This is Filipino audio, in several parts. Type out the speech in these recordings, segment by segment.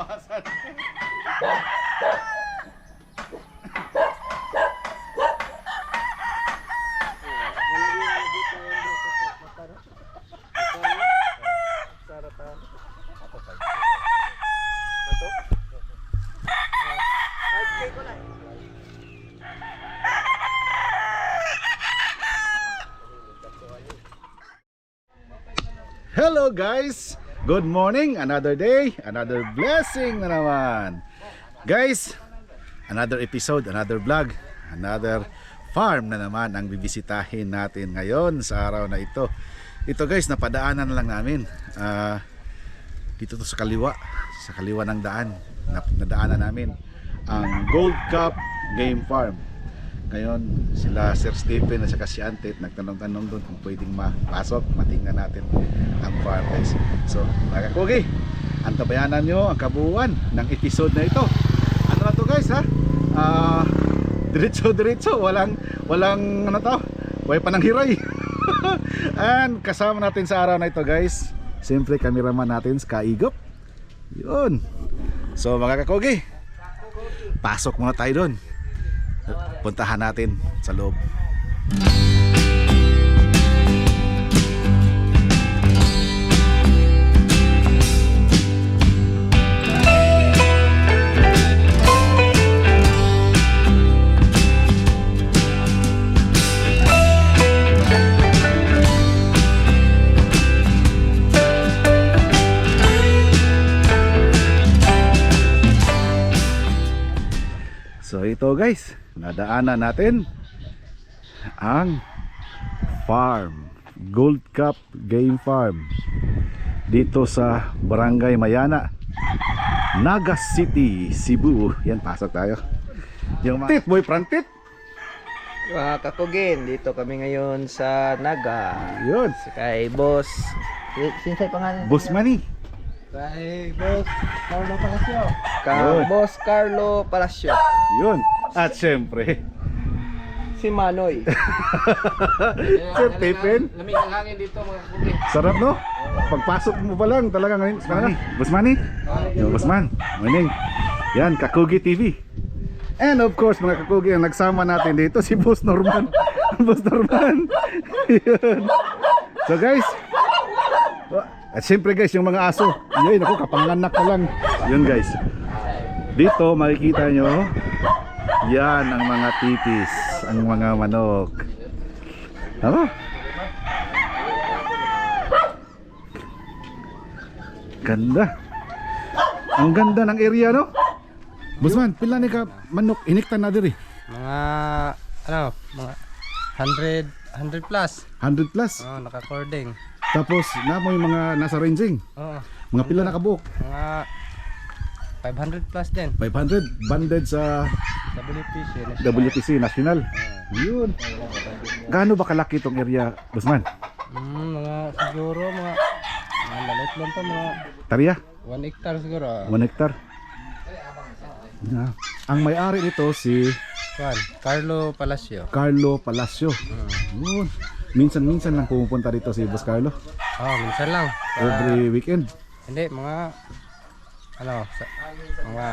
Lawasan. Hello guys! Good morning! Another day, another blessing na naman. Guys, another episode, another vlog, another farm na naman ang bibisitahin natin ngayon sa araw na ito. Ito guys, napadaanan na lang namin. Ah, dito to sa kaliwa, sa kaliwa ng daan. Nadaanan namin ang Gold Cup Game Farm. Ngayon, sila Sir Stephen at saka si Antet nagtanong-tanong doon kung pwedeng mapasok, matingnan natin ang farm guys. So, mga kakugi, antabayanan nyo ang kabuuan ng episode na ito. Ano na to guys ha? Ah, diretso diretso, walang walang ano to, way pa ng hiray. And kasama natin sa araw na ito guys, siyempre kameraman natin Kaigop. Yun. So mga kakugi, pasok muna tayo doon puntahan natin sa loob. Guys, nadaanan natin ang farm, Gold Cup Game Farm dito sa Barangay Mayana, Naga City, Cebu. Yan, pasok tayo. Yung. Tit, boy, prantit. Mga kakugin, dito kami ngayon sa Naga. Yun, Si kay Boss. Si- Sinsay pangalan? Boss Manny. Kay Boss Carlo Palacio. Yun. Ka Boss Carlo Palacio. Yun. At syempre, Si Manoy. Sir Stephen. Lamig ang hangin dito mga kakugin. Sarap no? Pagpasok mo pa lang talaga ngayon. Ano? Boss Manny? Yo, Boss Man. Morning. Yan, Kakugi TV. And of course, mga Kakugi, ang nagsama natin dito si Boss Norman. Boss Norman. Yun. So guys, at siyempre guys, yung mga aso, yun ako, kapanganak na lang. Yun guys. Dito makikita nyo, yan ang mga titis, ang mga manok. Ano? Ganda. Ang ganda ng area no? Busman, pila ni ka manok iniktan na diri? Mga ano, mga 100 100 plus. 100 plus. Oh, naka-cording. Tapos na mo yung mga nasa ranging. Oh, Mga pila na kabuok? mga 500 plus din. 500 banded sa WPC. WTC National. Yun. Gaano ba kalaki itong area, Busman? Mm, mga siguro mga mga lalit lang to mga Tarya, 1 hectare siguro. 1 hectare. Na. Ang may-ari nito si Juan, Carlo Palacio. Carlo Palacio. Mm. Yun. Minsan-minsan lang pumupunta dito si Boss Carlo. Oh, minsan lang. Every weekend. hindi, mga ano, sa, mga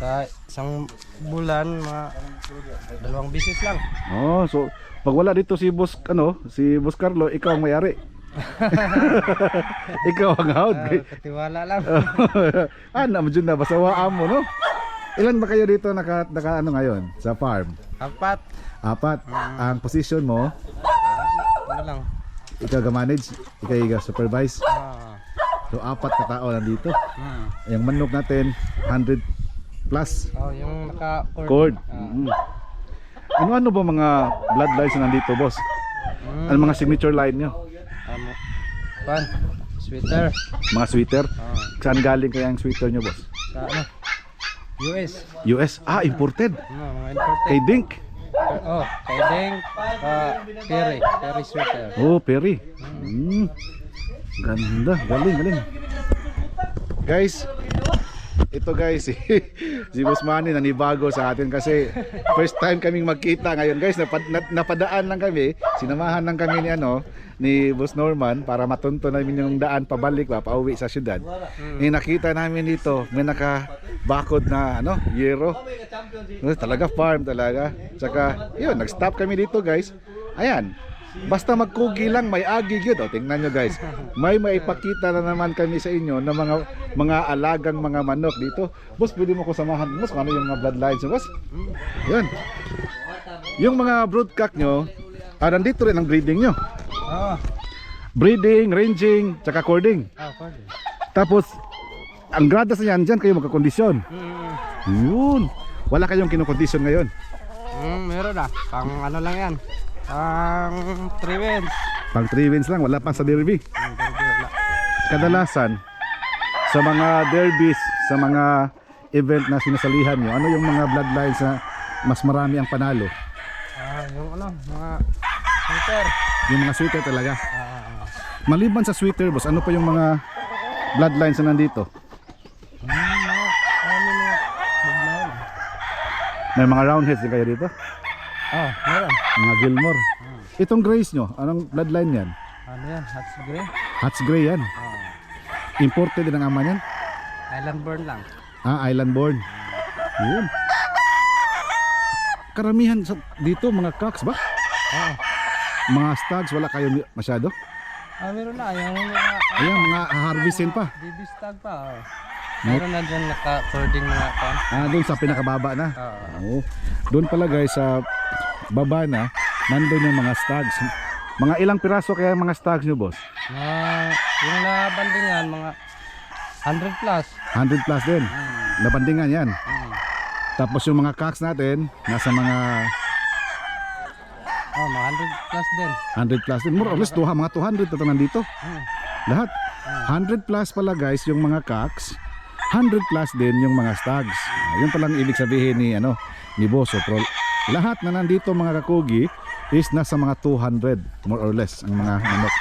sa isang bulan, mga dalawang bisis lang. Oh, so pag wala dito si Boss ano, si Boss Carlo, ikaw ang may-ari. ikaw ang hawd. Ah, katiwala lang. ah, namjud na basawaan mo, no? Ilan ba kayo dito naka, naka ano ngayon sa farm? Apat. Apat. Ang position mo, Ano lang. ikaw ga-manage, ikaw ga-supervise. Ah, So apat na tao nandito. mm. Yung manok natin 100 plus Oh, yung naka-cord. cord. Ah, Mm. Ano-ano ba mga bloodlines na nandito, boss? mm. Ano mga signature line nyo? Amo. Juan, sweater. Mga sweater? Oh, Saan galing kaya ang sweater nyo, boss? sa ano? US. US? Ah, imported. Ano, mga imported. Kay Dink. Oh, kay Deng. Ah, Perry. Perry sweater. Oh, Perry. Mm. Ganda, galing, galing. Guys, ito guys, si, si Boss Manny nanibago sa atin kasi first time kaming magkita ngayon guys. Napad, na- napadaan lang kami, sinamahan lang kami ni ano ni Boss Norman para matunto namin yung daan pabalik ba, pauwi sa syudad. Eh, nakita namin dito, may nakabakod na ano, yero. Talaga farm talaga. Tsaka, yun, nag-stop kami dito guys. Ayan, Basta magkugi lang, may agi yun. O, tingnan nyo guys. May maipakita na naman kami sa inyo ng mga mga alagang mga manok dito. Boss, pwede mo ko samahan. Boss, ano yung mga bloodlines boss? Yun. Yung mga broodcock nyo, ah, nandito rin ang breeding nyo. Oo. Breeding, ranging, tsaka cording. Ah, pwede. Tapos, ang gradas na yan, dyan kayo magkakondisyon. Mm. Yun. Wala kayong kinokondisyon ngayon. Mm, meron na. Pang ano lang yan. Pang 3 wins. Pang 3 wins lang, wala pang sa derby. Kadalasan sa mga derbies, sa mga event na sinasalihan nyo, ano yung mga bloodlines na mas marami ang panalo? Ah, yung ano, mga shooter. Yung mga sweeter talaga. Ah, Maliban sa sweeter, boss, ano pa yung mga bloodlines na nandito? mm, mga, ano. May mga roundheads din kayo dito? Oh, meron. Mga Gilmore. Itong Grace nyo, anong bloodline yan? Ano yan, Hats Grey? Hats Gray yan. Oh. Imported din ang ama niyan. Island burn lang. Ah, island born. Yun. Karamihan sa, dito, mga cocks ba? Oh. Mga stags, wala kayo masyado? Ah, meron na. Yung mga, Ayan, mga harvestin pa. baby stag pa. Oh. Meron na dyan naka-cording mga pan. Ah, doon sa pinakababa na. Oo. Oo. Doon pala guys sa baba na, nandun yung mga stags. Mga ilang piraso kaya mga stags nyo, boss? Mga, yung nabandingan, mga 100 plus. 100 plus din. Mm. Nabandingan yan. Mm. Tapos yung mga cocks natin, nasa mga Oh, mga 100 plus din. 100 plus din. More or less, tuha, mga 200 na ito nandito. Mm. Lahat. 100 plus pala guys yung mga cocks. 100 plus din yung mga stags. Ah, yun palang ibig sabihin ni ano ni Boso Pro. Lahat na nandito mga kakugi is nasa mga 200 more or less ang mga manok.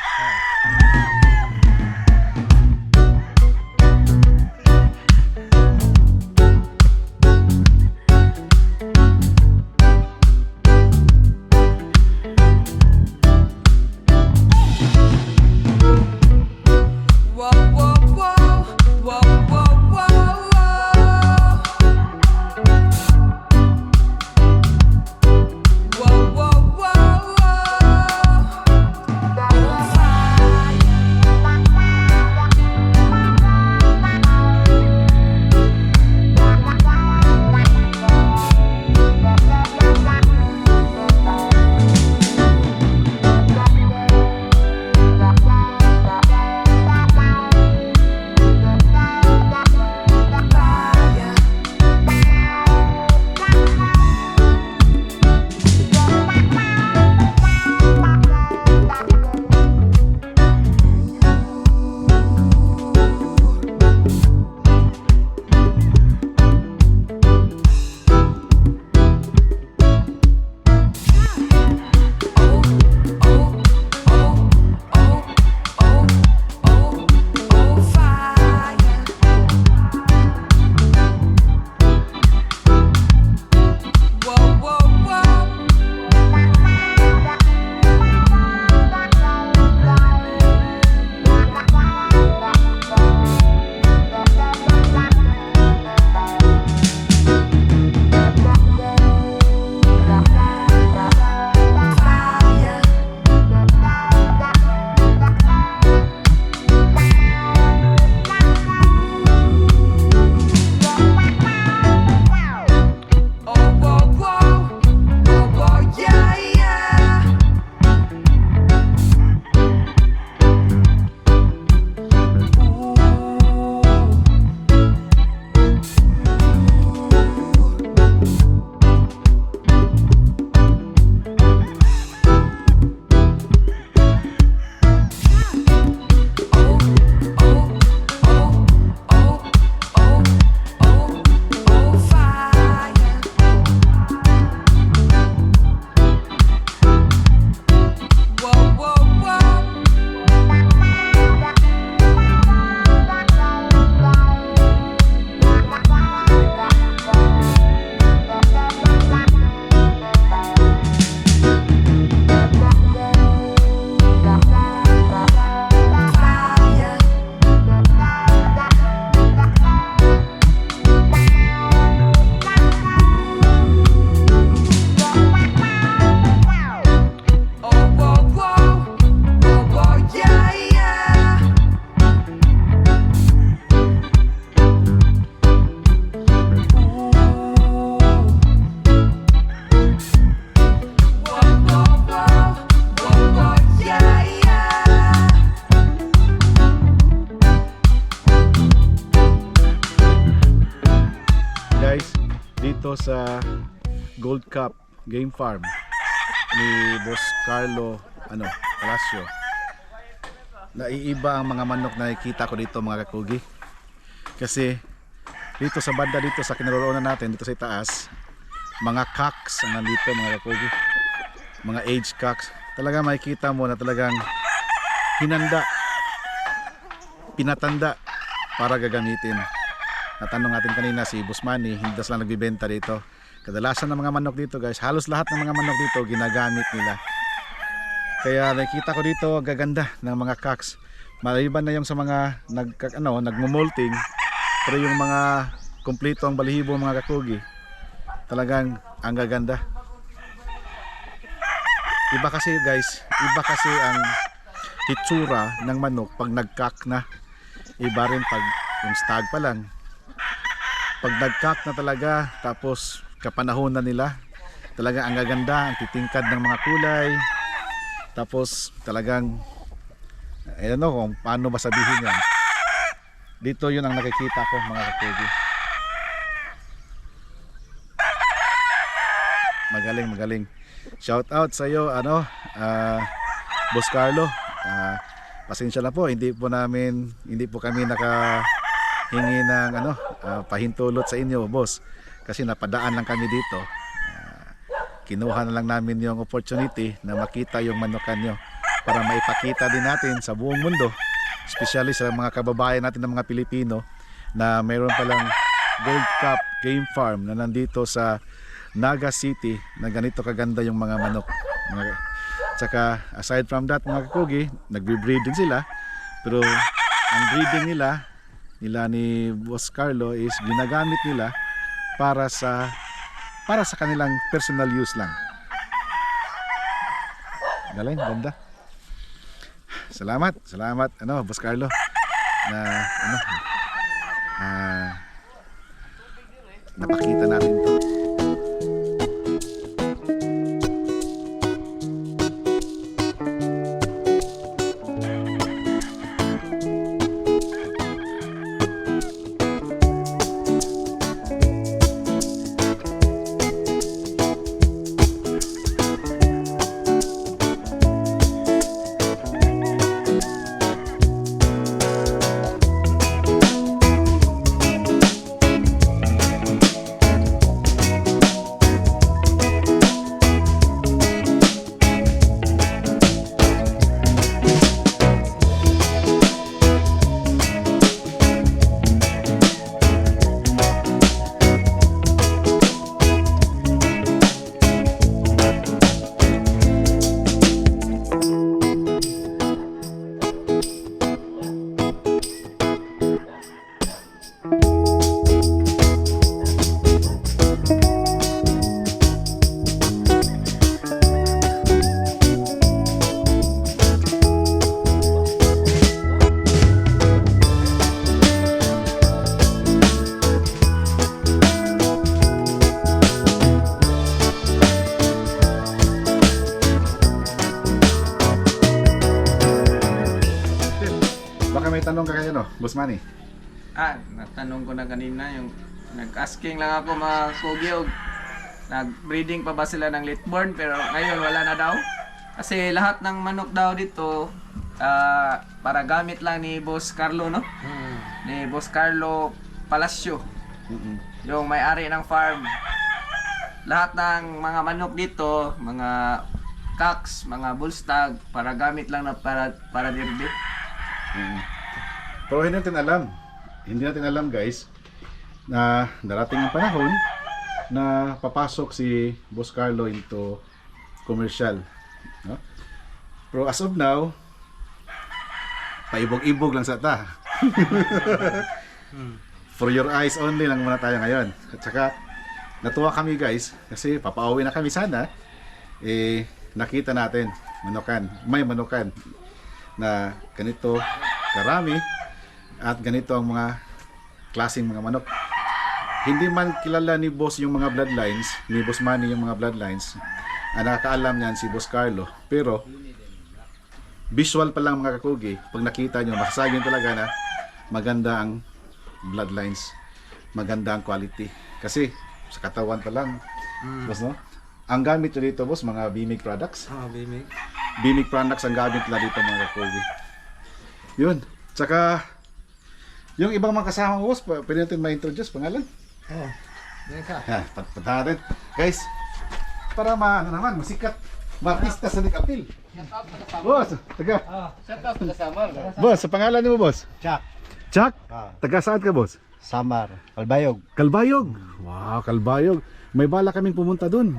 Game Farm ni Boss Carlo ano, Palacio. Naiiba ang mga manok na nakikita ko dito mga kakugi. Kasi dito sa banda dito sa kinaroroonan natin dito sa itaas, mga cocks ang nandito mga kakugi. Mga age cocks. Talaga makikita mo na talagang hinanda, pinatanda para gagamitin. Natanong natin kanina si Busmani, hindi sila nagbibenta dito. Kadalasan ng mga manok dito guys, halos lahat ng mga manok dito ginagamit nila. Kaya nakita ko dito gaganda ng mga cocks. Maliban na yung sa mga nag ano, nagmumolting, pero yung mga kumpleto ang balihibo mga kakugi, talagang ang gaganda. Iba kasi guys, iba kasi ang hitsura ng manok pag nagkak na. Iba rin pag yung stag pa lang. Pag nagkak na talaga, tapos kapanahon na nila, talaga ang gaganda, ang titingkad ng mga kulay. Tapos talagang, don't know kung paano ba sabihin yan. Dito yun ang nakikita ko mga kakugi. Magaling, magaling. Shout out sa iyo ano, ah, Boss Carlo. Ah, pasensya na po, hindi po namin hindi po kami naka hingi ng ano, ah, pahintulot sa inyo, boss. Kasi napadaan lang kami dito. Ah, kinuha na lang namin yung opportunity na makita yung manukan nyo para maipakita din natin sa buong mundo, especially sa mga kababayan natin ng mga Pilipino na mayroon palang Gold Cup Game Farm na nandito sa Naga City na ganito kaganda yung mga manok. Tsaka aside from that mga kakugi, nagbe-breed din sila. Pero ang breeding nila, nila ni Boss Carlo is ginagamit nila para sa para sa kanilang personal use lang. Galing, ganda. Salamat, salamat ano, Boss Carlo na ano ah napakita natin to. Boss Manny. Ah, natanong ko na kanina yung nag-asking lang ako mga kugyog. Nag-breeding pa ba sila ng litborn pero ngayon wala na daw. Kasi lahat ng manok daw dito ah, para gamit lang ni Boss Carlo, no? Ni Boss Carlo Palacio, yung may-ari ng farm. Lahat ng mga manok dito, mga cocks, mga bullstag, para gamit lang na para para dirbe. Mm. Pero hindi natin alam. Hindi natin alam guys na darating ang panahon na papasok si Boss Carlo into commercial. No? Pero as of now, paibog-ibog lang sa ta. For your eyes only lang muna tayo ngayon. At saka, natuwa kami guys kasi papauwi na kami sana. Eh, nakita natin manukan, may manukan na ganito karami at ganito ang mga klaseng mga manok. Hindi man kilala ni boss yung mga bloodlines, ni boss Manny yung mga bloodlines, ang nakakaalam niyan si boss Carlo. Pero, visual pa lang mga kakugi, pag nakita nyo, masasabi nyo talaga na maganda ang bloodlines, maganda ang quality. Kasi, sa katawan pa lang. Mm. Boss, no? Ang gamit nyo dito, boss, mga Bimig products. Ah, bimig. Bimig products ang gamit nila dito, mga kakogi. Yun. Tsaka, yung ibang mga kasama mo, boss, pa- pwede natin ma-introduce pangalan. Oh. Yan ka. Ha, pat- natin. Guys, para ma, ano naman, masikat. Martista sa Apil. Boss, taga. Boss, sa pangalan mo, boss? Chuck. Chuck? Ah. Taga saan ka, boss? Samar. Albayog. Kalbayog. Wow, Kalbayog. May bala kaming pumunta doon.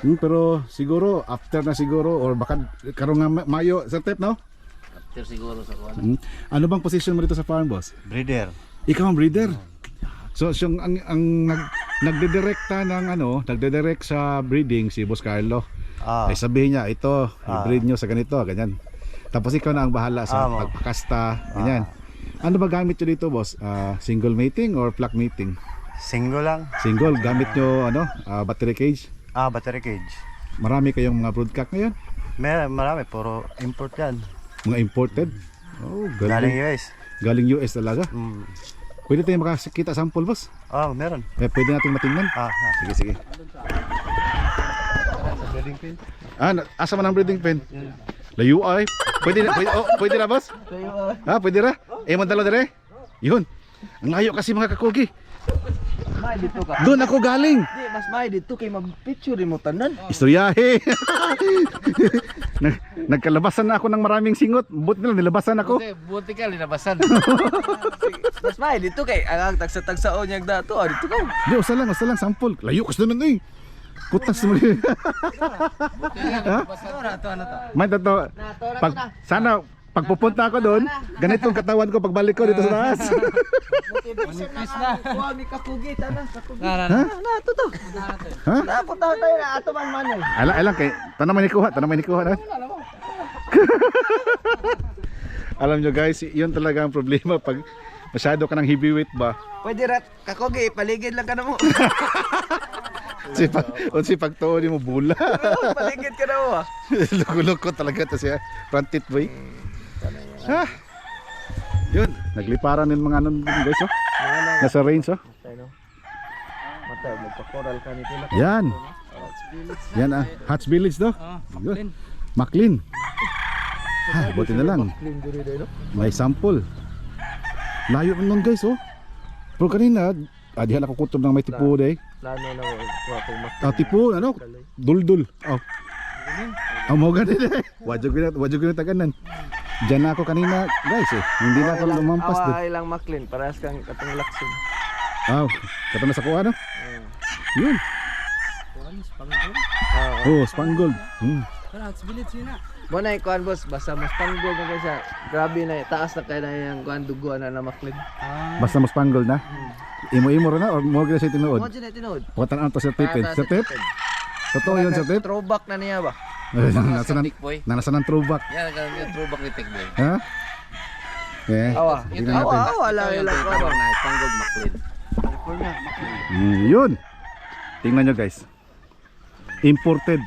Hmm, pero siguro after na siguro or baka karon nga ma- Mayo sa tip no? After siguro sa kuwan. Hmm. Ano bang position mo dito sa farm boss? Breeder. Ikaw ang breeder. So siyang ang, ang nag nagdidirekta ng ano, nagdidirect sa breeding si Boss Carlo. Ah. Ay sabihin niya, ito, Ah. i-breed nyo sa ganito, ganyan. Tapos ikaw na ang bahala sa Ah, pagpakasta, ganyan. Ano ba gamit nyo dito, boss? Ah, single mating or flock mating? Single lang. Single, gamit nyo ano, ah, battery cage. Ah, battery cage. Marami kayong mga broodcock ngayon, May, marami. Puro import yan. Mga imported. Oh, Galing galing. US. Galing US talaga. Mm. Pwede tayong makakita sample, boss? Oh, meron. Eh, pwede natin matingnan. Ah, ah. Sige, sige. Ah, na- asa man ang breeding pen? Layo ay. Pwede na, pwede, oh, pwede na, boss? Ha, pwede na? Eh, man dalawa dire? Yun. Ang layo kasi mga kakugi. May dito ka. Doon ako galing. Di, mas may dito kay mag-picture mo tanan. Istoryahe. Nag, nagkalabasan na ako ng maraming singot. Buti nila nilabasan ako. Buti, buti ka linabasan. Mas may dito kay ang tagsa-tagsa o niyag dato. Ah, dito ka. Di, usa lang, usa lang, sample. Layo kasi doon eh. Kutas mo. buti. Ano ano to? May tato. Pag, sana, pagpupunta ako doon, ganito ang katawan ko pagbalik ko dito sa taas. Manipis na. Kuha mi kakugi tanan, kakugi. Na, na, ha? Na to to. Ha? Na punta tayo na ato man man. Alang, alang kay tanong man ikuha, tanong man ikuha na. Alam nyo guys, yun talaga ang problema pag masyado ka ng heavyweight ba. Pwede rat kakugi paligid lang ka na mo. Si pag si pagtuon mo bula. paligid ka na mo. ah. Luko-luko talaga to siya. Front tit boy. Ha? Yun, nagliparan din mga ano guys oh. Nasa range oh. Tayo no. Mata magpa-coral ka nito. Yan. Yan ah, Hutch Village to. Yun. Maclean. Ha, buti na lang. No. May sample. Layo nun guys oh. Pero kanina, ah, dihan ako kutob ng may tipo day. Plano na mas. Ah, tipo, ano? Duldul. Oh. Ang mo ganun eh. Ko na, ko na taganan. Diyan na ako kanina, guys eh. Hindi na ako lumampas doon. Away lang maklin parehas kang katong laksin. Ah, kato na sa kuha no? Yun. Ah, Oh, spangled. Hmm. Mo na kuan boss, basta mas panggol na kayo siya. Grabe na, taas na kayo na yung kuan duguan na na maklin. Basta mo spangled na. Imo-imo ro na or mo gina sa Mo tinuod. dyan na tinuod. Watan ang to sa tip. eh. Sa tip? Totoo yun sa tip? Throwback na niya ba? Nasa ng Nick boy. nasa ng throwback. Yan yung throwback ni boy. Ha? Eh. Awa. Tingnan Awa, natin. awa lang Ito yung tawag na Tanggol Maclean. Mm, yun. Tingnan nyo guys. Imported.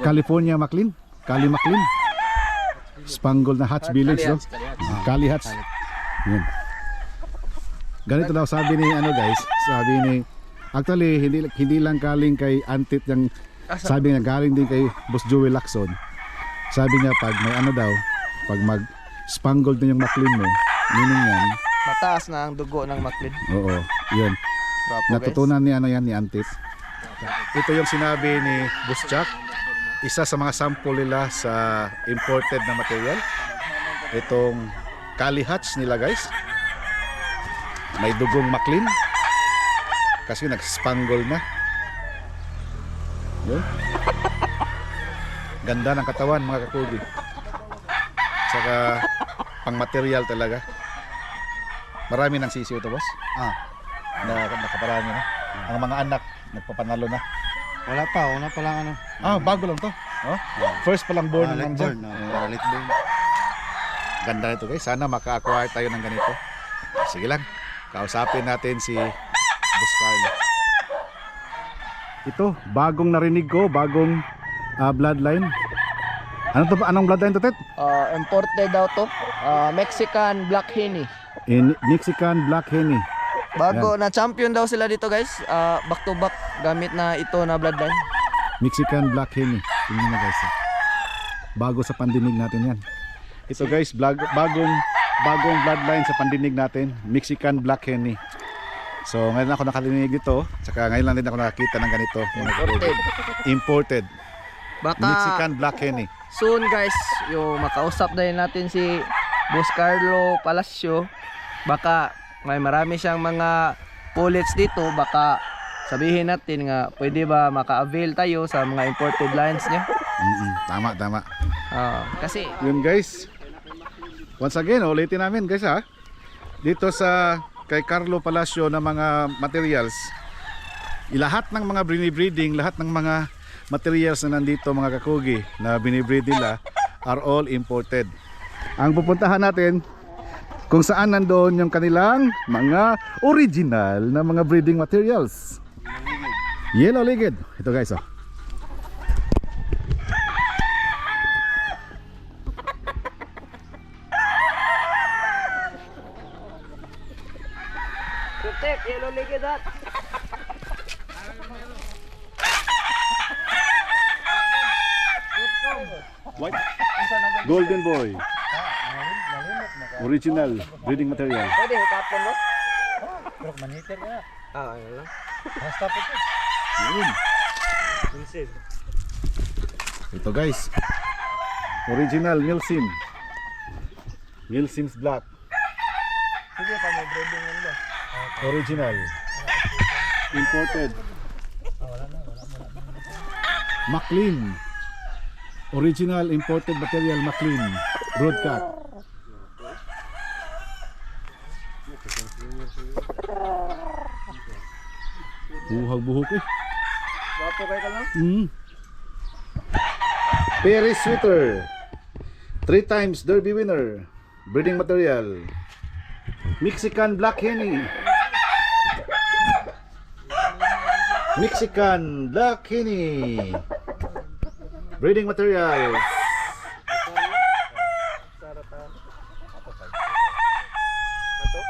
California McLean. Cali McLean. Spangled na Hutch Village, no? Cali Hutch. Yun. Ganito daw sabi ni ano guys, sabi ni Actually, hindi hindi lang galing kay Antit yung sabi niya galing din kay Boss Joey Lacson. Sabi niya pag may ano daw, pag mag spangled na yung McLean mo, meaning yan, Mataas na ang dugo ng maklin. oo, yun. Guys. Natutunan ni ano yan ni Antit. Ito yung sinabi ni Boss Chuck. Isa sa mga sample nila sa imported na material. Itong Kali Hutch nila guys. May dugong maklin. Kasi nag-spangle na. Yun. Ganda ng katawan mga kakugi. Saka pang material talaga. Marami ng sisiyo to boss Ah. na nakaparami na. Ang mga anak nagpapanalo na. Wala pa. Wala pa lang ano. Ah, bago lang to. Oh? First pa lang born Ah, ng born. Ah, late born. Ganda nito guys. Sana maka-acquire tayo ng ganito. Sige lang. Kausapin natin si Boss Carlo. Ito, bagong narinig ko, bagong ah, bloodline. Ano to? Anong bloodline to, Tet? Ah, imported daw to. Ah, Mexican Black Henny. In Mexican Black Henny. Bago na champion daw sila dito guys. Ah, back to back gamit na ito na bloodline. Mexican Black Henny. Tingnan mo guys. Bago sa pandinig natin yan. Ito guys, blag, bagong bagong bloodline sa pandinig natin, Mexican Black Henny. So ngayon ako nakarinig dito, saka ngayon lang din ako nakakita ng ganito. Imported. Imported. Baka Mexican Black Henny. soon guys, yung makausap din natin si Boss Carlo Palacio. Baka may marami siyang mga pullets dito, baka sabihin natin nga pwede ba maka-avail tayo sa mga imported lines niya. Mm-mm, tama, tama. Ah, kasi Yun guys. Once again, ulitin namin guys ha. Dito sa kay Carlo Palacio na mga materials. Lahat ng mga binibreeding, lahat ng mga materials na nandito mga kakugi na binibreed nila are all imported. Ang pupuntahan natin kung saan nandoon yung kanilang mga original na mga breeding materials. Yellow ligid. Ito guys oh. Protect, yellow ligid at. White Golden Boy. Original breeding material. Pwede, tapon mo? Pero maniter ka. Ah, ayun lang. Basta po ito. Yun. Ito guys. Original Milsim. Milsim's Black. Sige pa may breeding yan ba? Original. Imported. McLean. Original imported material McLean. Broadcut. Buhag-buhok eh. Wapo kayo ka lang? Mm. Perry Sweeter. Three times Derby winner. Breeding material. Mexican Black Henny. Mexican Black Henny. Breeding materials. Ato?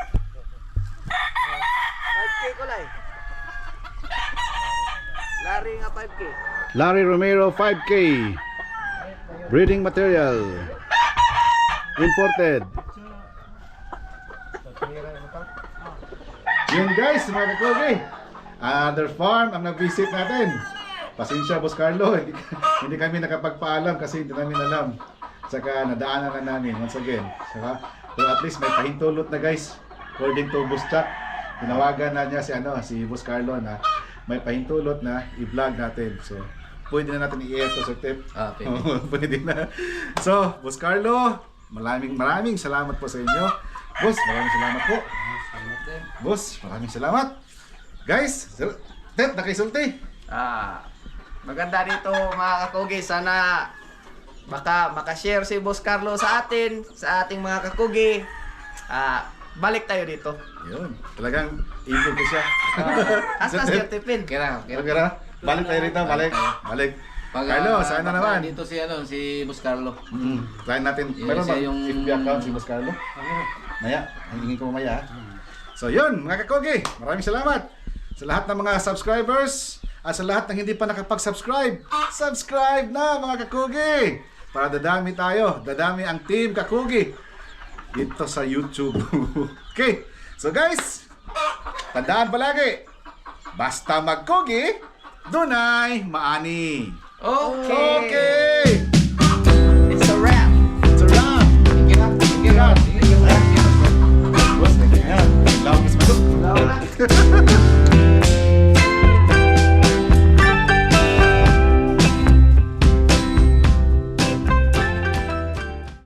5K ko lang. Lari nga 5K. Larry Romero 5K. Breeding material. Imported. Yun guys, mga kakogi. Another farm ang nag-visit natin. Pasensya, Boss Carlo. Hindi, kami nakapagpaalam kasi hindi namin alam. Saka nadaanan na namin once again. Saka, pero at least may pahintulot na guys. According to Chuck, tinawagan na niya si, ano, si Boss Carlo na may pahintulot na i-vlog natin. So, pwede na natin i-air to sa tip. Ah, pwede. Pwede na. So, Boss Carlo, maraming maraming salamat po sa inyo. Boss, maraming salamat po. Boss, maraming salamat. Guys, Tet, nakaisulti. Ah, maganda dito mga kakugi. Sana baka makashare si Boss Carlo sa atin, sa ating mga kakugi. Ah, balik tayo dito. Yun, talagang ibig ko siya. Hasta si Tipin. Kira, kira. kaya, balik tayo rito, balik. Balik. Pag, Carlo, ah, saan na naman? Dito si ano, si Boss Carlo. Mm. Try natin. Yes, Meron ba siya yung- FB account si Boss Carlo? Maya, hingin ko mamaya. So yun, mga kakogi, maraming salamat sa lahat ng mga subscribers at sa lahat ng hindi pa nakapag-subscribe, subscribe na mga kakugi! Para dadami tayo, dadami ang team kakugi dito sa YouTube. okay, so guys, tandaan palagi, basta magkugi, dunay maani. Okay! Okay! It's a wrap! It's a wrap! Tingin up, tingin up, tingin up. What's the name? Love is my